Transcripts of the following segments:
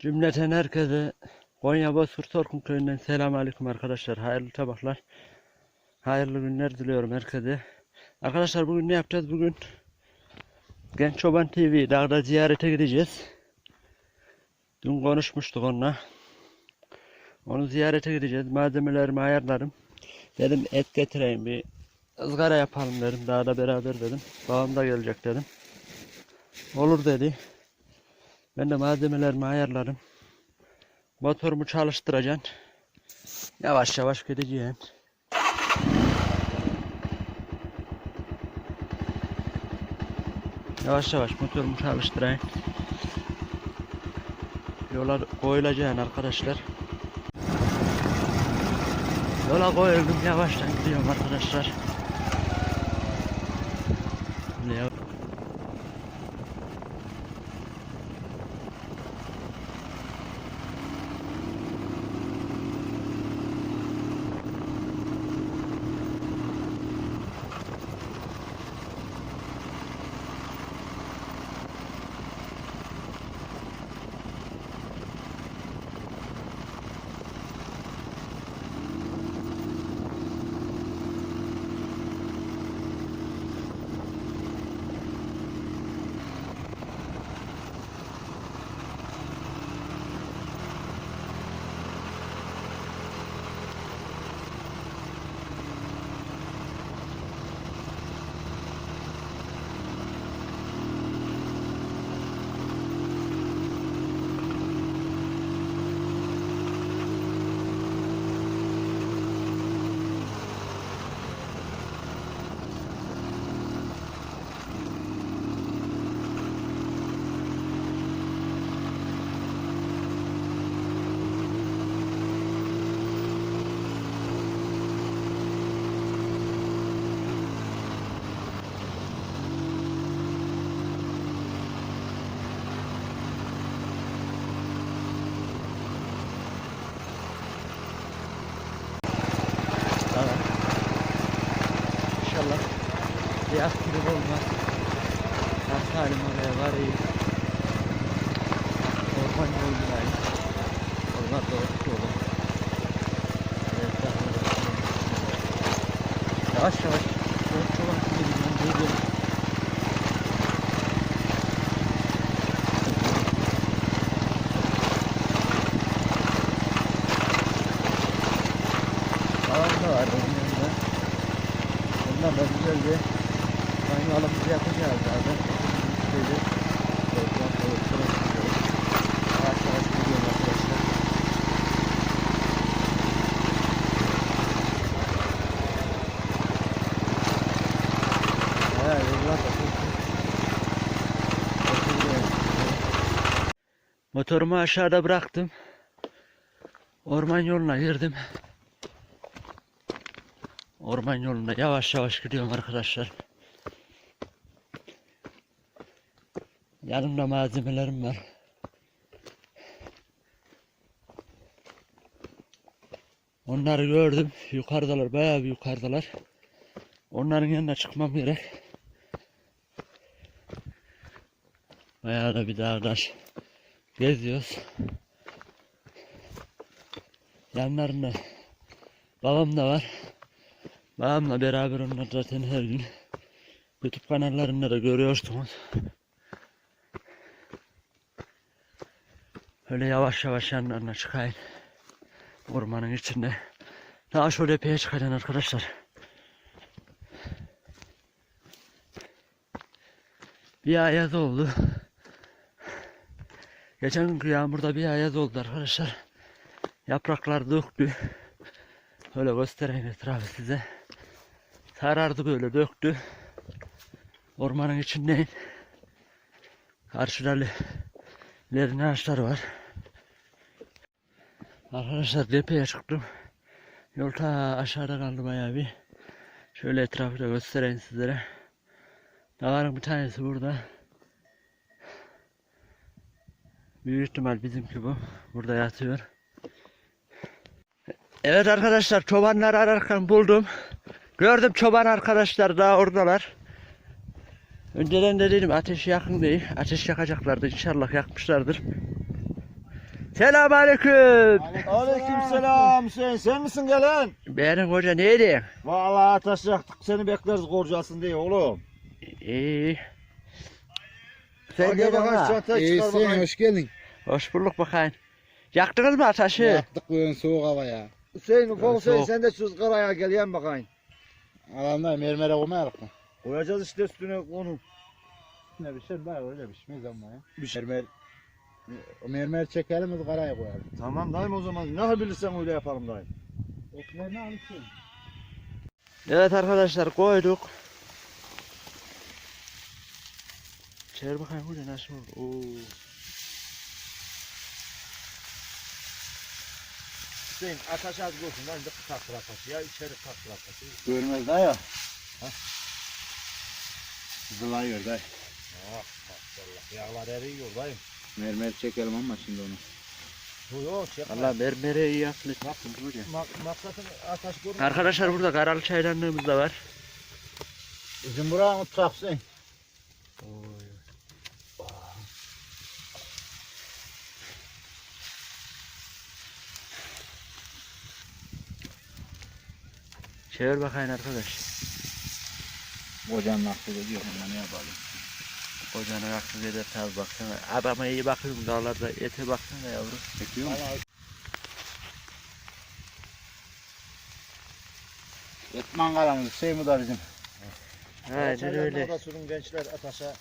Cümleten herkese Konya Bozkurt Torkum köyünden selam aleyküm arkadaşlar. Hayırlı sabahlar. Hayırlı günler diliyorum herkese. Arkadaşlar bugün ne yapacağız? Bugün Genç Çoban TV dağda ziyarete gideceğiz. Dün konuşmuştuk onunla. Onu ziyarete gideceğiz. Malzemelerimi ayarlarım. Dedim et getireyim bir ızgara yapalım dedim. Dağda beraber dedim. Babam da gelecek dedim. Olur dedi. Ben de malzemelerimi ayarlarım. Motorumu çalıştıracağım. Yavaş yavaş gideceğim. Yavaş yavaş motorumu çalıştırayım. Yola koyulacağım arkadaşlar. Yola koyuldum yavaştan gidiyorum arkadaşlar. Böyle yav- Tamam. İnşallah bir Sağ salim oraya. Orman yolundayım. Orman doğru yolu. Evet, daha da Yavaş yavaş. Çok çok aksilik gidiyorum. Falan da var onun yanında. Ondan da güzel bir manyalımızı yapacağız zaten. Şöyle toplam tavuklara çıkıyoruz. Yavaş yavaş gidiyorum arkadaşlar. Evet, yollar da çok çok güzel. Motorumu aşağıda bıraktım. Orman yoluna girdim. Orman yolunda yavaş yavaş gidiyorum arkadaşlar. Yanımda malzemelerim var. Onları gördüm. Yukarıdalar. Bayağı bir yukarıdalar. Onların yanına çıkmam gerek. Bayağı da bir dağdaş geziyoruz. Yanlarında babam da var. Babamla beraber onlar zaten her gün YouTube kanallarında da görüyorsunuz. Öyle yavaş yavaş yanlarına çıkayım. Ormanın içinde. Daha şöyle epeye çıkacaksın arkadaşlar. Bir ayaz oldu. Geçen günkü yağmurda bir ayaz oldu arkadaşlar. Yapraklar döktü. Öyle göstereyim etrafı size. Sarardı böyle döktü. Ormanın içindeyim. Karşıda le- lerin ağaçları var. Arkadaşlar tepeye çıktım. Yol ta aşağıda kaldı bayağı bir. Şöyle etrafı da göstereyim sizlere. Dağların bir tanesi burada. Büyük ihtimal bizimki bu. Burada yatıyor. Evet arkadaşlar çobanları ararken buldum. Gördüm çoban arkadaşlar daha oradalar. Önceden de dedim ateş yakın değil. Ateş yakacaklardı inşallah yakmışlardır. Selamünaleyküm. Aleykümselam Hüseyin. Sen misin gelen? Benim hoca neydi? Vallahi ateş yaktık. Seni bekleriz korcasın diye oğlum. İyi. Sen Hadi ne bakayım ha? çantayı İyi çıkar sen bakayım. hoş geldin. Hoş bulduk bakayım. Yaktınız mı ateşi? Yaktık bugün soğuk hava ya. Hüseyin ufak Hüseyin soğuk. sen de şu karaya gel yan bakayım. Adamlar mermere koymayarak mı? Koyacağız işte üstüne onu. Ne bir şey var öyle pişmez ama ya. Bir şey. Mermer, mermer çekelim ızgaraya koyalım. Tamam dayım o zaman. Ne bilirsen öyle yapalım dayım. Ekmeğini alırsın. Evet arkadaşlar koyduk. Çevir bakayım hoca nasıl oldu? Oo. Hüseyin ateş az olsun lan. Dık taktır ateşi ya. içeri taktır ateşi. Görmez daha ya. Zılayıyor dayı. Ah maşallah. Yağlar eriyor dayım. Mermer çekelim ama şimdi onu. Yok yok çekme. Valla mermere iyi yapmışsın hoca. Mak maksatın ateş görme. Arkadaşlar burada karalı çaydanlığımız da var. Bizim buraya mutfak Hüseyin. Çevir bakayım arkadaş. Kocanın aklı diyor ama ne yapalım. Kocanın haksız eder tabi baksana. Adama iyi bakıyorum dağlarda ete baksana yavrum. Çekiyor mu? Et mangalımız şey mi da bizim? Aynen öyle. Sürün gençler ateşe.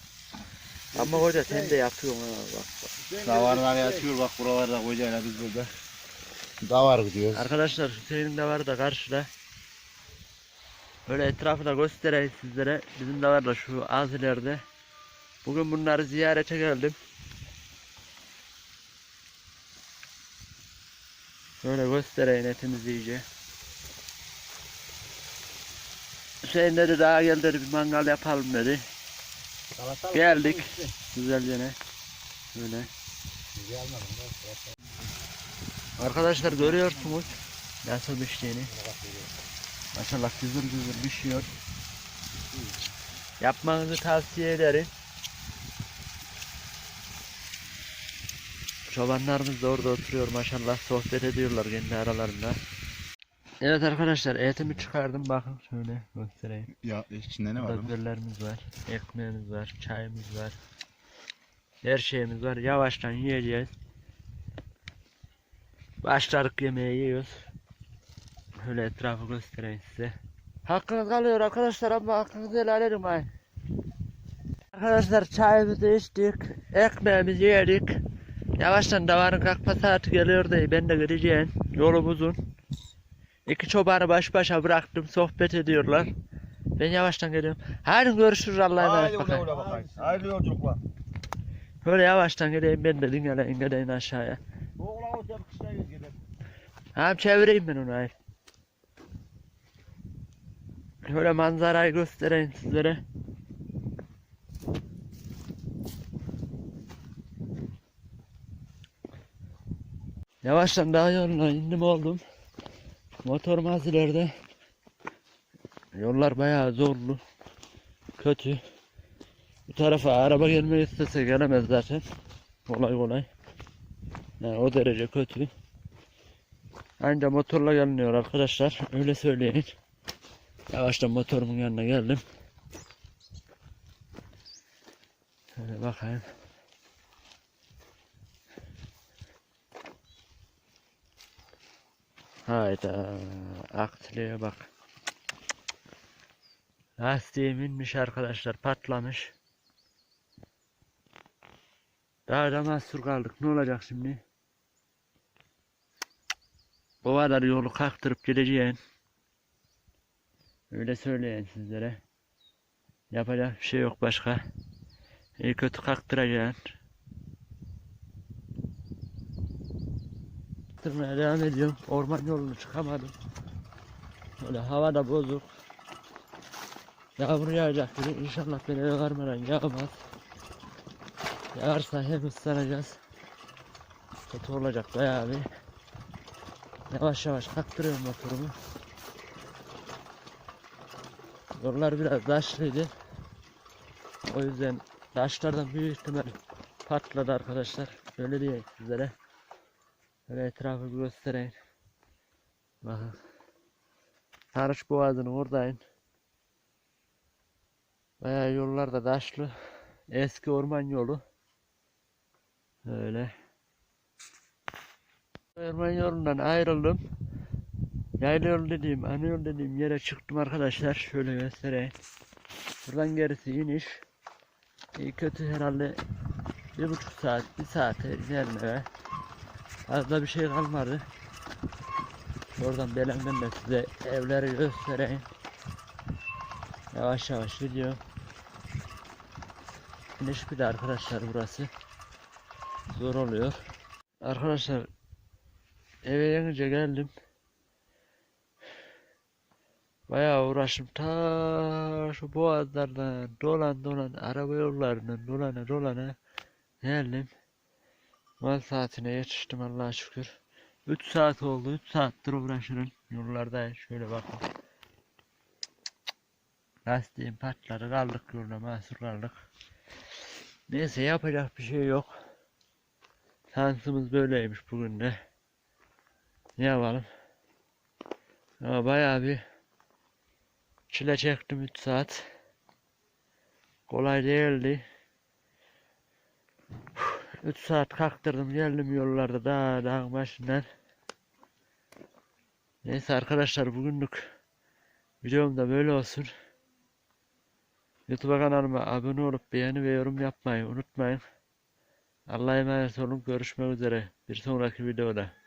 Ama hoca sen de yapıyorsun ha bak bak. Hüseyin Davarlar dedi, yatıyor bak buralarda kocayla biz burada. Davar gidiyoruz. Arkadaşlar Hüseyin'in de var da karşıda. Böyle etrafı da göstereyim sizlere. Bizim de var da şu az ileride. Bugün bunları ziyarete geldim. Böyle göstereyim etimizi iyice. Hüseyin dedi daha gel dedi bir mangal yapalım dedi. Salata Geldik. Güzelce ne? Böyle. Arkadaşlar görüyorsunuz nasıl piştiğini. Maşallah güzel güzel pişiyor. Yapmanızı tavsiye ederim. Çobanlarımız da orada oturuyor maşallah sohbet ediyorlar kendi aralarında. Evet arkadaşlar etimi çıkardım bakın şöyle göstereyim. Ya içinde ne var biberlerimiz var, ekmeğimiz var, çayımız var. Her şeyimiz var. Yavaştan yiyeceğiz. Başladık yemeği yiyoruz. Şöyle etrafı göstereyim size. Hakkınız kalıyor arkadaşlar ama hakkınızı helal edin. Arkadaşlar çayımızı içtik. Ekmeğimizi yedik. Yavaştan davarın kalkma saati geliyor diye ben de gideceğim. Yolum uzun. İki çobanı baş başa bıraktım sohbet ediyorlar. Ben yavaştan geliyorum. Hadi görüşürüz Allah'a emanet bakayım. Hayırlı yolculuklar. Böyle yavaştan gideyim ben de dinleyin gideyim aşağıya. Oğlan o tepki işte gidelim. Hem çevireyim ben onu hayır. Şöyle manzarayı göstereyim sizlere. Yavaştan daha yoluna indim oldum. Motorum az ileride. Yollar bayağı zorlu. Kötü. Bu tarafa araba gelmeyi istese gelemez zaten. Kolay kolay. Yani o derece kötü. Anca motorla geliniyor arkadaşlar. Öyle söyleyin. Yavaştan motorumun yanına geldim. Şöyle bakayım. Hayda. Aksiliğe bak. Lastiğim inmiş arkadaşlar. Patlamış. Daha da mahsur kaldık. Ne olacak şimdi? O kadar yolu kalktırıp gideceğim. Öyle söyleyeyim sizlere. Yapacak bir şey yok başka. İyi kötü kalktıracaksın. Kalktırmaya devam ediyorum. Orman yolunu çıkamadım. Böyle hava da bozuk. Yağmur yağacak gibi. İnşallah beni eve varmadan yağmaz. Yağarsa hem ıslanacağız. Kötü olacak bayağı bir. Yavaş yavaş kaktırıyorum motorumu. Yollar biraz taşlıydı. O yüzden taşlardan büyük ihtimal patladı arkadaşlar. Öyle diyeyim sizlere. Şöyle etrafı göstereyim. Bakın. Sarıç Boğazı'nın oradayım. Bayağı yollar da taşlı. Eski orman yolu. Öyle. Orman yolundan ayrıldım. Yayla yol dediğim, ana yol dediğim yere çıktım arkadaşlar. Şöyle göstereyim. Buradan gerisi iniş. İyi kötü herhalde bir buçuk saat, bir saate inerim eve. Fazla bir şey kalmadı. Oradan belemden de size evleri göstereyim. Yavaş yavaş gidiyor. İniş bir de arkadaşlar burası. Zor oluyor. Arkadaşlar eve yenince geldim. Bayağı uğraştım. Ta şu boğazlardan dolan dolan araba yollarından dolana dolana geldim. Mal saatine yetiştim Allah'a şükür. 3 saat oldu. 3 saattir uğraşırım. Yollardayım. Şöyle bakın. Lastiğim patladı. Kaldık yolda mahsur kaldık. Neyse yapacak bir şey yok. Şansımız böyleymiş bugün de. Ne yapalım? Ama bayağı bir çile çektim 3 saat. Kolay değildi. 3 saat kalktırdım geldim yollarda daha dağın başından. Neyse arkadaşlar bugünlük videom da böyle olsun. YouTube kanalıma abone olup beğeni ve yorum yapmayı unutmayın. Allah'a emanet olun. Görüşmek üzere. Bir sonraki videoda.